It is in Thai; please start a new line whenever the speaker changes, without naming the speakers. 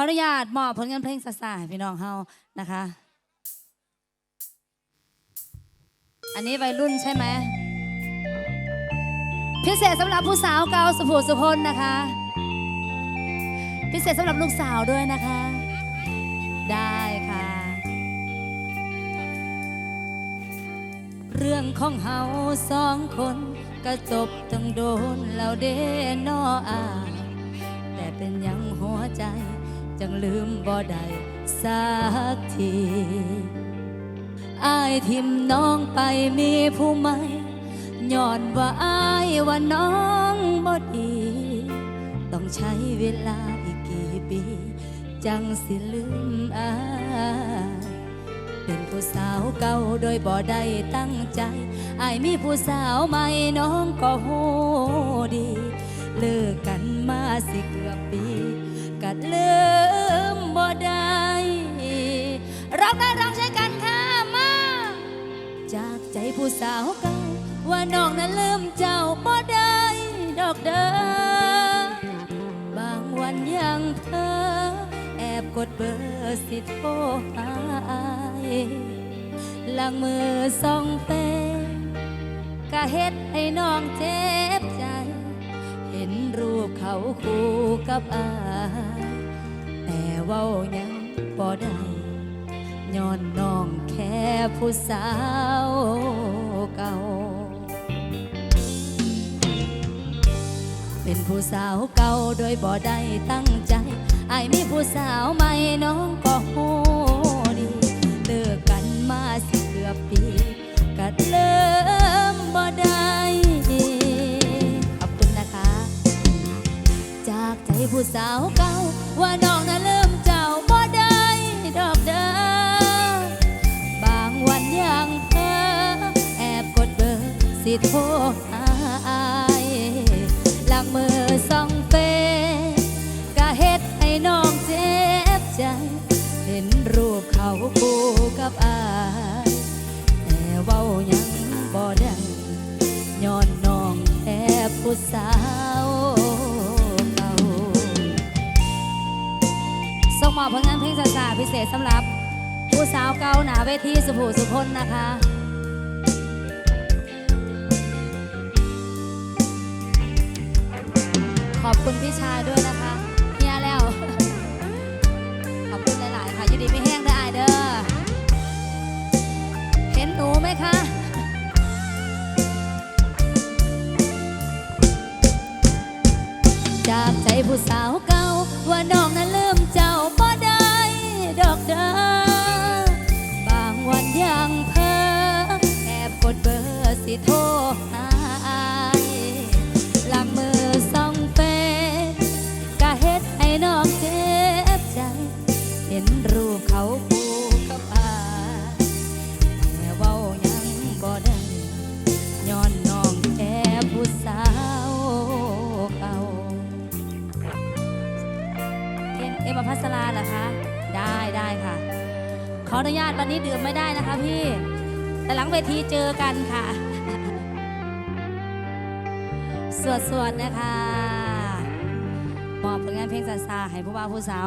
ขออนุญาตมอบผลงานเพลงซาซาให้พี่น้องเฮานะคะ อันนี้วัยรุ่นใช่ไหมพิเศษสำหรับผู้สาวเก่าสุภูสุพลนะคะ พิเศษสำหรับลูกสาวด้วยนะคะ ได้ค่ะ เรื่องของเฮาสองคนก็จบตั้งโดนแล้วเดนออาแต่เป็นยังหัวใจ จังลืมบ่ได้สักทีอายทิมน้องไปมีผู้ใหม่ย้อนว่าอายว่าน้องบ่ดี ต้องใช้เวลาอีกกี่ปี จังสิลืมอายเป็นผู้สาวเก่าโดยบ่ได้ตั้งใจอายมีผู้สาวใหม่น้องก็หูดี เลิกกันมาสิเกือบปี กัดลืมบ่ได้ร้องได้ร้องใช้กันค่ะมาจากใจผู้สาวเก่าว่าน้องนั้นลืมเจ้าบ่ได้ดอกเด้อบางวันยังเพ้อแอบกดเบอร์สิโทรหาอายลังมือส่องเฟซก็เฮ็ดให้น้องเจ็บใจ เห็นรูปเขาคู่กับอา เว้ายังบ่ได้ย้อนน้องแค่ผู้สาวเก่า เป็นผู้สาวเก่าโดยบ่ได้ตั้งใจไอ้มีผู้สาวใหม่น้อง สิโทรหาอายหลังมือส่องเฟก็เฮ็ดให้น้องเจ็บใจ เห็นรูปเขาคู่กับอายแต่เว้ายังบ่ได้ย้อนน้องแอบผู้สาวเก่าส่งมอบผลงานเพลงสาพิเศษสำหรับ ผู้สาวเก่าหนาเวทีสุภูสุพลนะคะ อบคุณพี่ชายด้วยนะคะเฮียแล้ว ขอบคุณหลาย ๆ ค่ะยินดีไม่แห้งได้อายเด้อ เห็นหนูไหมคะจากใจผู้สาวเก่าว่าน้องนั้นลืมเลย ออนุญาตวันนี้ดื่มไม่ได้นะคะพี่ แต่หลังเวทีเจอกันค่ะ สวดๆนะคะมอบผลงานเพลงซาซาให้ผู้บ่าวผู้สาว